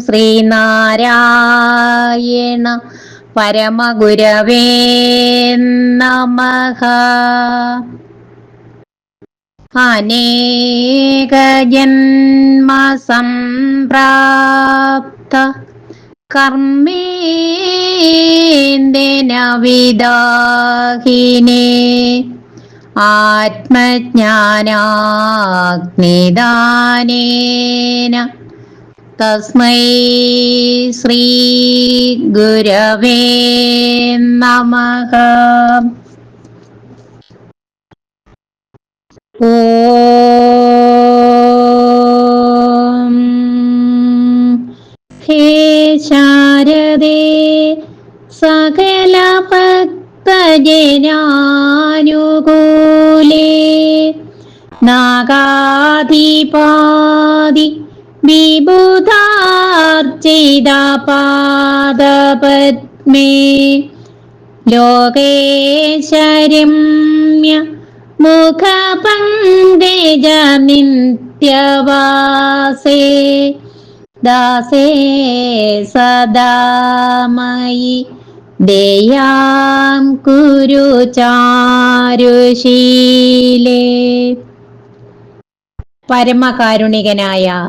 ശ്രീനാരായണ പരമഗുരവേ നമ. അനേകജന്മസംപ്രാപ്ത സംപ്രാപ്ത വിദാഹിനേ ആത്മജ്ഞാനാഗ്നിദാനേന തസ്മൈ ശ്രീ ഗുരവേ നമ. ഓം. ഹേ ശാരദേ സകല ഭക്തജനാനുകൂലേ നാഗാധിപാതി വിബുധാർച്ചിത പാദപത്മേ. ലോകേശരമ്യ മുഖപങ്കജ നിത്യവാസേ. ദാസേ സദാമയി ദയാം കുരു ചാരുശീലേ. പരമകാരുണികനായ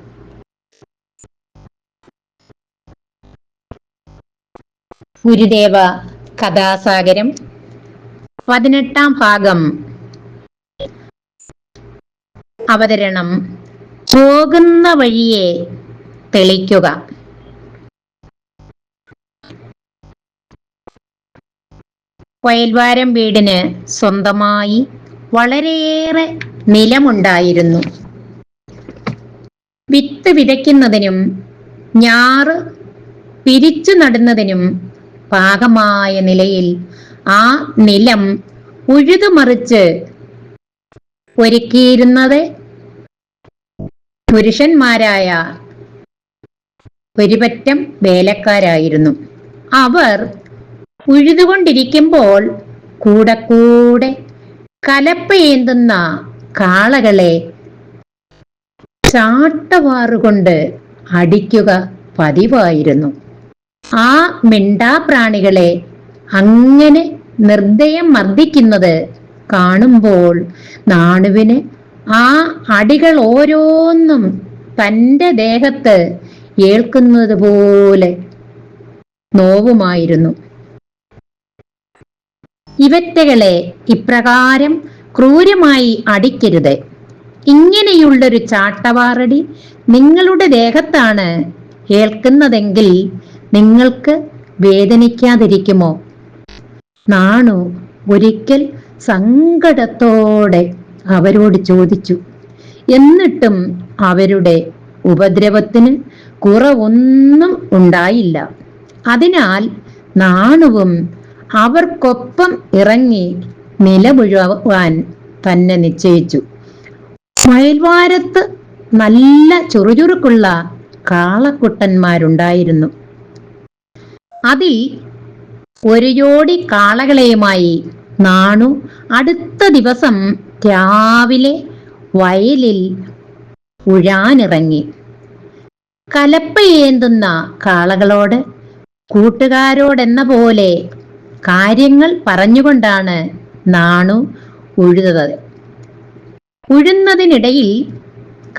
ഗുരുദേവ കഥാസാഗരം. പതിനെട്ടാം ഭാഗം. അവതരണം. പോകുന്ന വഴിയെ തെളിക്കുക. വയൽവാരം വീടിന് സ്വന്തമായി വളരെയേറെ നിലമുണ്ടായിരുന്നു. വിത്ത് വിതയ്ക്കുന്നതിനും ഞാറ് പിരിച്ചു നടുന്നതിനും പാകമായ നിലയിൽ ആ നിലം ഉഴുതുമറിച്ച് ഒരുക്കിയിരുന്നത് പുരുഷന്മാരായ ഒരുപറ്റം വേലക്കാരായിരുന്നു. അവർ ഉഴുതുകൊണ്ടിരിക്കുമ്പോൾ കൂടെ കൂടെ കലപ്പയേന്തുന്ന കാളകളെ ചാട്ടവാറുകൊണ്ട് അടിക്കുക പതിവായിരുന്നു. ആ മിണ്ടാപ്രാണികളെ അങ്ങനെ നിർദ്ദയം മർദ്ദിക്കുന്നത് കാണുമ്പോൾ നാണുവിന് ആ അടികൾ ഓരോന്നും തന്റെ ദേഹത്ത് ഏൽക്കുന്നത് പോലെ നോവുമായിരുന്നു. ഇവറ്റകളെ ഇപ്രകാരം ക്രൂരമായി അടിക്കരുത്. ഇങ്ങനെയുള്ളൊരു ചാട്ടവാറടി നിങ്ങളുടെ ദേഹത്താണ് ഏൽക്കുന്നതെങ്കിൽ നിങ്ങൾക്ക് വേദനിക്കാതിരിക്കുമോ? നാണു ഒരിക്കൽ സങ്കടത്തോടെ അവരോട് ചോദിച്ചു. എന്നിട്ടും അവരുടെ ഉപദ്രവത്തിന് കുറവൊന്നും ഉണ്ടായില്ല. അതിനാൽ നാണുവും അവർക്കൊപ്പം ഇറങ്ങി നിലമുഴുവാൻ തന്നെ നിശ്ചയിച്ചു. മയൽവാരത്ത് നല്ല ചുറുചുറുക്കുള്ള കാളക്കുട്ടന്മാരുണ്ടായിരുന്നു. അതിൽ ഒരു ജോടി കാളകളെയുമായി നാണു അടുത്ത ദിവസം രാവിലെ വയലിൽ ഉഴാനിറങ്ങി. കലപ്പയേന്തുന്ന കാളകളോട് കൂട്ടുകാരോടെന്ന പോലെ കാര്യങ്ങൾ പറഞ്ഞുകൊണ്ടാണ് നാണു ഉഴുതത്. ഉഴുന്നതിനിടയിൽ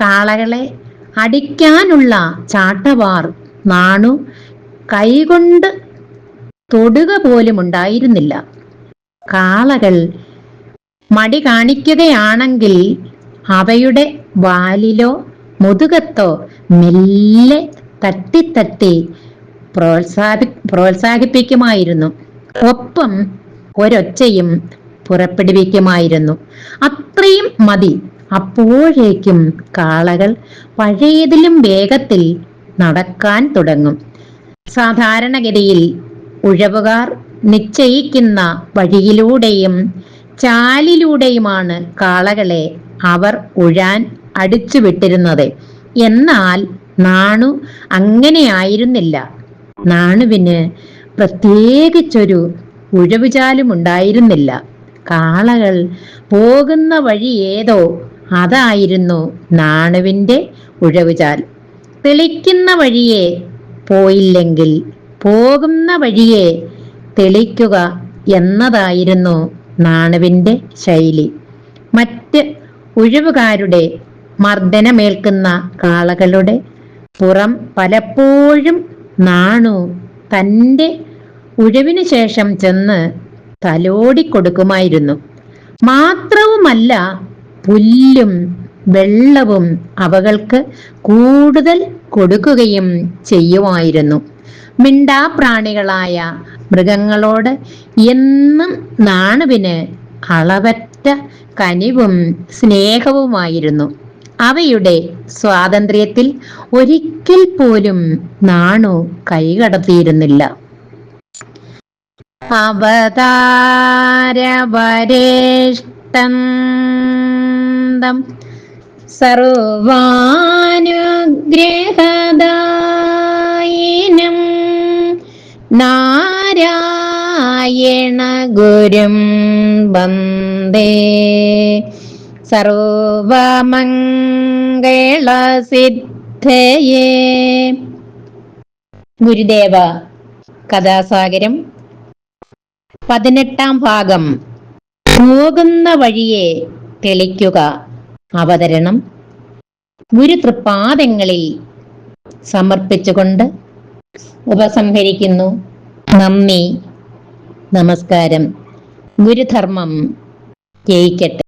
കാളകളെ അടിക്കാനുള്ള ചാട്ടവാർ നാണു കൈകൊണ്ട് തൊടുക പോലും ഉണ്ടായിരുന്നില്ല. കാളകൾ മടി കാണിക്കുകയാണെങ്കിൽ അവയുടെ വാലിലോ മുതുകത്തോ മെല്ലെ തട്ടിത്തട്ടി പ്രോത്സാഹി പ്രോത്സാഹിപ്പിക്കുമായിരുന്നു. ഒപ്പം ഒരൊച്ചയും പുറപ്പെടുവിക്കുമായിരുന്നു. അത്രയും മതി. അപ്പോഴേക്കും കാളകൾ പഴയതിലും വേഗത്തിൽ നടക്കാൻ തുടങ്ങും. സാധാരണഗതിയിൽ ഉഴവുകാർ നിശ്ചയിക്കുന്ന വഴിയിലൂടെയും ചാലിലൂടെയുമാണ് കാളകളെ അവർ ഉഴാൻ അടിച്ചുവിട്ടിരുന്നത്. എന്നാൽ നാണു അങ്ങനെയായിരുന്നില്ല. നാണുവിന് പ്രത്യേകിച്ചൊരു ഉഴവുചാലും ഉണ്ടായിരുന്നില്ല കാളകൾ പോകുന്ന വഴി ഏതോ അതായിരുന്നു നാണുവിന്റെ ഉഴവുചാൽ. തെളിക്കുന്ന വഴിയെ പോയില്ലെങ്കിൽ പോകുന്ന വഴിയെ തെളിക്കുക എന്നതായിരുന്നു നാണുവിന്റെ ശൈലി. മറ്റ് ഒഴിവുകാരുടെ മർദ്ദനമേൽക്കുന്ന കാളകളുടെ പുറം പലപ്പോഴും നാണു തന്റെ ഉഴവിനു ശേഷം ചെന്ന് തലോടിക്കൊടുക്കുമായിരുന്നു. മാത്രവുമല്ല പുല്ലും വെള്ളവും അവകൾക്ക് കൂടുതൽ കൊടുക്കുകയും ചെയ്യുമായിരുന്നു. മിണ്ടാപ്രാണികളായ മൃഗങ്ങളോട് എന്നും നാണുവിന് അളവറ്റ കനിവും സ്നേഹവുമായിരുന്നു. അവയുടെ സ്വാതന്ത്ര്യത്തിൽ ഒരിക്കൽ പോലും നാണു കൈകടത്തിയിരുന്നില്ല. അവതാരവരേഷ്ടം സർവാനുഗ്രഹദായിനം ഗുരും വന്ദേ. സർവമംഗളസിദ്ധയേ. ഗുരുദേവ കഥാസാഗരം. പതിനെട്ടാം ഭാഗം. പോകുന്ന വഴിയെ തെളിക്കുക. അവതരണം. ഗുരുതൃപാദങ്ങളിൽ സമർപ്പിച്ചുകൊണ്ട് ഉപസംഹരിക്കുന്നു. നന്ദി. നമസ്കാരം. ഗുരുധർമ്മം ജയിക്കട്ടെ.